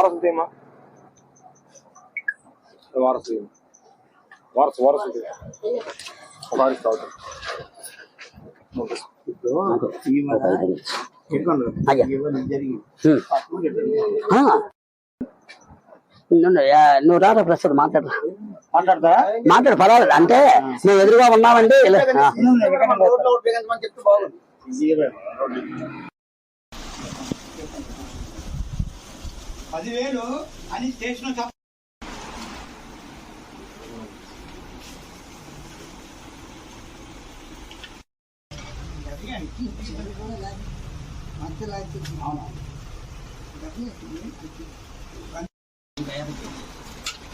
వారసు తీయమ్మా వారసు తీయమ్మా. వారసు వారసు తీయ. ఒక వారసు తాగుతాం అయ్యా ఆ. నువ్వు యా- నువ్వు రారా ప్రస్తుతం మాట్లాడరా మాట్లాడతా మాట్లాడు పర్వాలేదు అంటే నువ్వు ఎదురుగా ఉన్నావండి ఇలా- ఆ. పదివేలు అని స్టేషన్ చెప్ప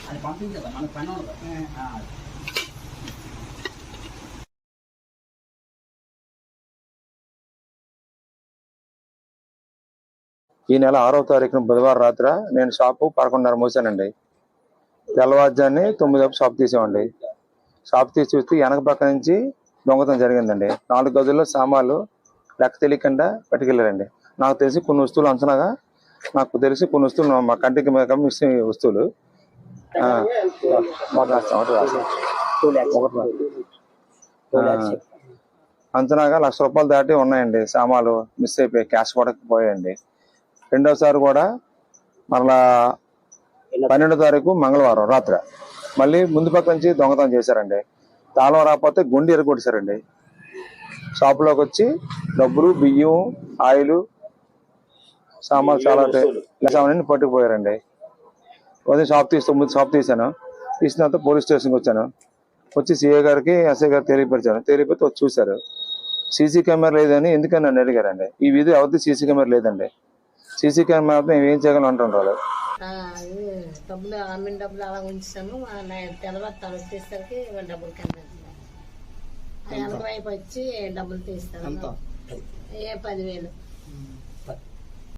అది పంపించదా మనకు పని ఉండదు. ఈ నెల ఆరో తారీఖున బుధవారం రాత్రి నేను షాపు పదకొండున్నర మూసానండి. తెల్లవారుజాన్ని తొమ్మిది వరకు షాప్ తీసామండి. షాప్ తీసి చూస్తే వెనక పక్క నుంచి దొంగతనం జరిగిందండి. నాలుగు గదుల్లో సామాన్లు లెక్క తెలియకుండా పట్టుకెళ్ళారండి. నాకు తెలిసి కొన్ని వస్తువులు అంచనాగా నాకు తెలిసి కొన్ని వస్తువులు మా కంటికి మీద మిస్ వస్తువులు. అంచనాగా లక్ష రూపాయలు దాటి ఉన్నాయండి. సామాన్లు మిస్ అయిపోయాయి క్యాష్ కూడా పోయాయండి. రెండోసారి కూడా మరలా పన్నెండో తారీఖు మంగళవారం రాత్రి. మళ్ళీ ముందు పక్క నుంచి దొంగతనం చేశారండి. తాళం రాకపోతే గుండె ఎరగొట్టేశారండి షాపులోకి వచ్చి డబ్బులు బియ్యం ఆయిల్ సామాన్లు చాలా సామాన్ని పట్టుకుపోయారండి. ఉదయం షాప్ తీసి తొమ్మిది షాప్ తీశాను. తీసిన తర్వాత పోలీస్ స్టేషన్కి వచ్చాను. వచ్చి సిఏ గారికి ఎస్ఐ గారికి తెలియపరిచాను. తెలియపోతే వచ్చి చూశారు. సీసీ కెమెరా లేదని ఎందుకని నన్ను అడిగారండి. ఈ వీధి ఎవరిది సీసీ కెమెరా లేదండి. సీసీ కెమెరా మేము ఏం చేయగలం అది డబ్బులు అమ్మిన డబ్బులు అలా ఉంచాము తెల్లవారు తల తీసేసరికి డబ్బులు కనిపించాయి వెనక వైపు వచ్చి డబ్బులు తీస్తాను. ఏ పదివేలు.